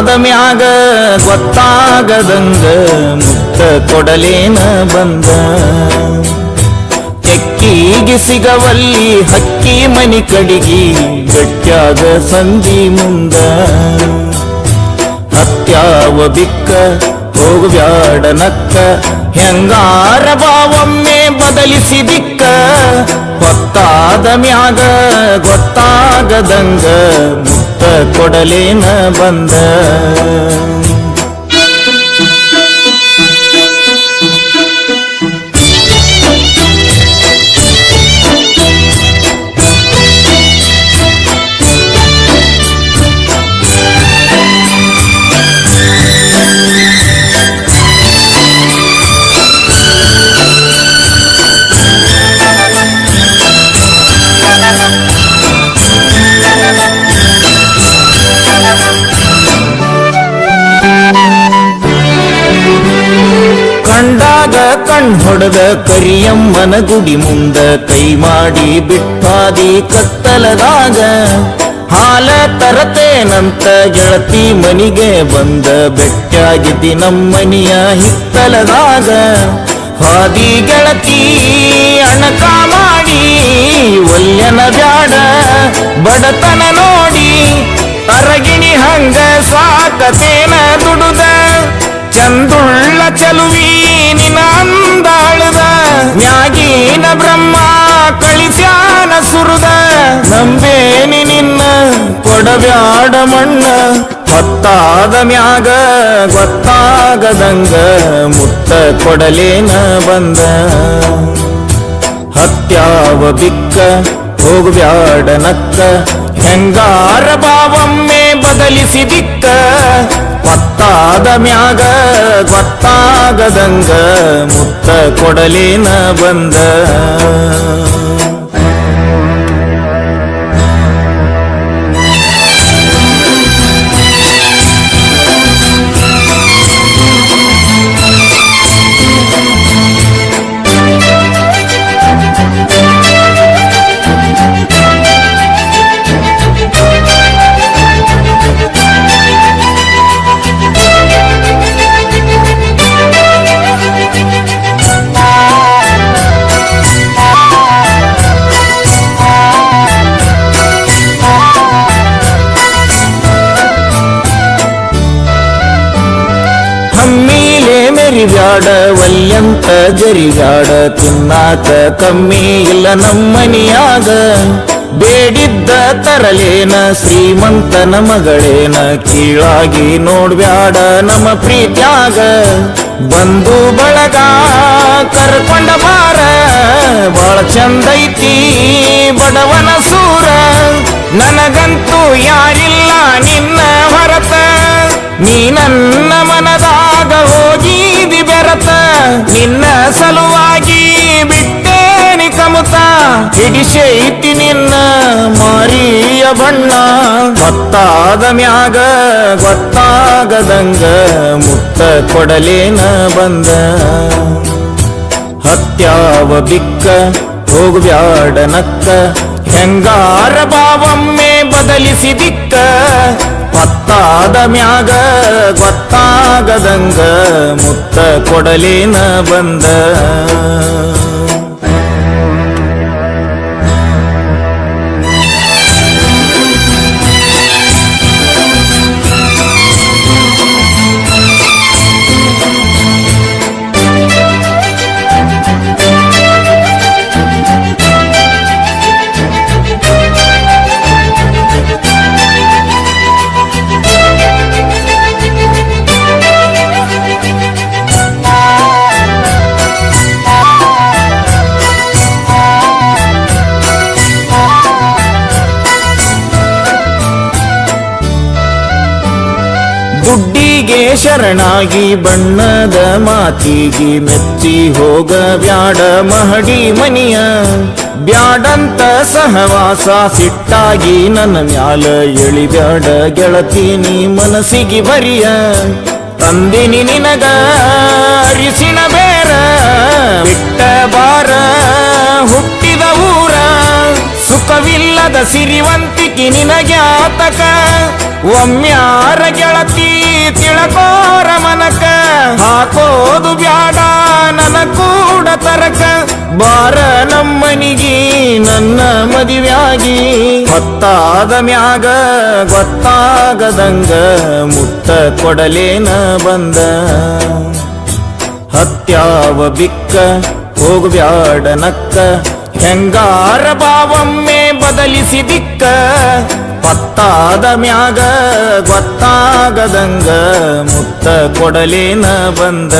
ಹೊತ್ತಾದ ಮ್ಯಾಗ ಗೊತ್ತಾಗದಂಗ ಮುತ್ತ ಕೊಡಲೇನ ಬಂದ. ತೆಕ್ಕಿಗೆ ಸಿಗವಲ್ಲಿ ಹಕ್ಕಿ ಮನಿ ಕಡಿಗಿ ಗಟ್ಟಿಯಾದ ಸಂಧಿ ಮುಂದ. ಹತ್ಯಾವ ಬಿಕ್ಕ ಹೋಗ್ಬ್ಯಾಡ ನಕ್ಕ, ಹೆಂಗಾರ ಬಾವೊಮ್ಮೆ ಬದಲಿಸಿ ದಿಕ್ಕ ಹೊತ್ತಾದ ಮ್ಯಾಗ ಗೊತ್ತಾಗದಂಗ ಮುತ್ತ ಕೊಡಲೇನ ಬಂದ. ಕಣ್ ಹೊಡೆದ ಕರಿಯಮ್ಮನ ಗುಡಿ ಮುಂದ ಕೈ ಮಾಡಿ ಬಿಟ್ಟಾದಿ ಕತ್ತಲದಾಗ. ಹಾಲ ತರತೇನಂತ ಗೆಳತಿ ಮನಿಗೆ ಬಂದ ಬೆಟ್ಟಾಗಿದ್ದಿ ನಮ್ಮನಿಯ ಹಿತ್ತಲದಾಗ. ಹಾದಿ ಗೆಳತಿ ಅಣಕ ಮಾಡಿ ಒಲ್ಯನ ಬ್ಯಾಡ, ಬಡತನ ನೋಡಿ ಅರಗಿಣಿ ಹಂಗ ಸಾಕತೇನ ದುಡುದ. ಚಂದುಳ್ಳ ಚಲುವಿ ಕೊಡಬ್ಯಾಡ ಮಣ್ಣ, ಹೊತ್ತಾದ ಮ್ಯಾಗ ಗೊತ್ತಾಗದಂಗ ಮುತ್ತ ಕೊಡಲೇನ ಬಂದ. ಹತ್ಯಾವ ಬಿಕ್ಕ ಹೋಗ್ಬ್ಯಾಡ ನಕ್ಕ, ಹೆಂಗಾರ ಬಾವೊಮ್ಮೆ ಬದಲಿಸಿ ದಿಕ್ಕ ಪತ್ತಾದ ಮ್ಯಾಗ ಗೊತ್ತಾಗದಂಗ ಮುತ್ತ ಕೊಡಲೇನ ಬಂದ. ಮೆರಿಬ್ಯಾಡ ವಲ್ಯಂತ ಜರಿಬ್ಯಾಡ ತಿನ್ನಾಕ ಕಮ್ಮಿ ಇಲ್ಲ ನಮ್ಮನಿಯಾಗ. ಬೇಡಿದ್ದ ತರಲೇನ ಶ್ರೀಮಂತನ ಮಗಳೇನ ಕೀಳಾಗಿ ನೋಡ್ಬ್ಯಾಡ ನಮ್ಮ ಪ್ರೀತ್ಯಾಗ. ಬಂದು ಬಳಗ ಕರ್ಕೊಂಡ ಬಾರ ಬಾಳ ಚಂದೈತಿ ಬಡವನ ಸೂರ. ನನಗಂತೂ ಯಾರಿಲ್ಲ ನಿನ್ನ ಹೊರತ, ನೀ ನನ್ನ ಬೆರತ ನಿನ್ನ ಸಲುವಾಗಿ ಬಿಟ್ಟೇನಿ ಕಮುತ ಹಿಡಿಸೈತಿ ನಿನ್ನ ಮಾರಿಯ ಬಣ್ಣ. ಗೊತ್ತಾದ ಮ್ಯಾಗ ಗೊತ್ತಾಗದಂಗ ಮುತ್ತ ಕೊಡಲೇನ ಬಂದ. ಹತ್ಯಾವ ಬಿಕ್ಕ ಹೋಗ್ಬ್ಯಾಡ ನಕ್ಕ ಹೆಂಗಾರ ಬಾವೊಮ್ಮೆ ಬದಲಿಸಿ ದಿಕ್ಕ ಪತ್ತಾದ ಮ್ಯಾಗ ಗೊತ್ತಾಗದಂಗ ಮುತ್ತ ಕೊಡಲಿನ ಬಂದ. ದುಡ್ಡಿಗೆ ಶರಣಾಗಿ ಬಣ್ಣದ ಮಾತಿಗೆ ಮೆಚ್ಚಿ ಹೋಗ ಬ್ಯಾಡ ಮಹಡಿ ಮನಿಯ. ಬ್ಯಾಡಂತ ಸಹವಾಸ ಸಿಟ್ಟಾಗಿ ನನ್ನ ಮ್ಯಾಲ ಎಳಿ ಬ್ಯಾಡ ಗೆಳತೀನಿ ಮನಸ್ಸಿಗೆ ಬರಿಯ. ತಂದಿನಿ ನಿನಗ ಅರಿಸಿನ ಬೇರ, ಬಿಟ್ಟ ಬಾರ ಹುಟ್ಟಿದ ಊರ. ಸುಖವಿಲ್ಲದ ಸಿರಿವಂತಿಕೆ ಹುಡುಗಿ ನಿನಗ್ಯಾತಕ ಒಮ್ಮ್ಯಾರ ಗೆಳತಿ ತಿಳಕೋರ ಮನಕ. ಹಾಕೋದು ಬ್ಯಾಡ ನನ ಕೂಡ ತರಕ. ಬಾರ ನಮ್ಮನಿಗಿ, ನನ್ನ ಮದುವ್ಯಾಗಿ. ಹೊತ್ತಾದ ಮ್ಯಾಗ ಗೊತ್ತಾಗದಂಗ ಮುತ್ತ ಕೊಡಲೇನ ಬಂದ. ಹತ್ಯಾವ ಬಿಕ್ಕ ಹೋಗ್ಬ್ಯಾಡ ನಕ್ಕ. ಹೆಂಗಾರ ಬಾವೊಮ್ಮೆ ಬದಲಿಸಿ ದಿಕ್ಕ ಪತ್ತಾದ ಮ್ಯಾಗ ಗೊತ್ತಾಗದಂಗ ಮುತ್ತ ಕೊಡಲೇನ ಬಂದ?